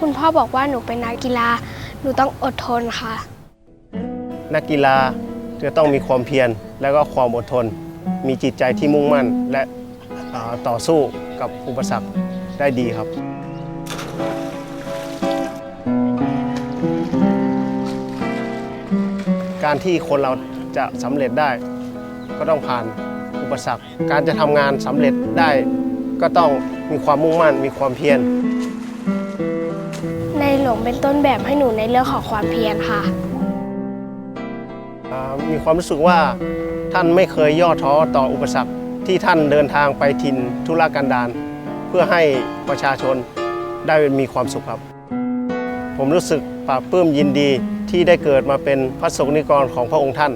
คุณพ่อบอกว่าหนูเป็นนักกีฬา หนูต้องอดทนค่ะ นักกีฬาจะต้องมีความเพียรและก็ความอดทน มีจิตใจที่มุ่งมั่นและต่อสู้กับอุปสรรคได้ดีครับการที่คนเราจะสำเร็จได้ ก็ต้องผ่านอุปสรรค การจะทำงานสำเร็จได้ ก็ต้องมีความมุ่งมั่น มีความเพียร หลงเป็นต้นแบบให้หนูในเรื่องของความเพียรค่ะ มีความรู้สึกว่าท่านไม่เคยย่อท้อต่ออุปสรรคที่ท่านเดินทางไปถิ่นธุรกันดารเพื่อให้ประชาชนได้มีความสุขครับ ผมรู้สึกปลาบปลื้มยินดีที่ได้เกิดมาเป็นพระสงฆ์นิกรของพระองค์ท่าน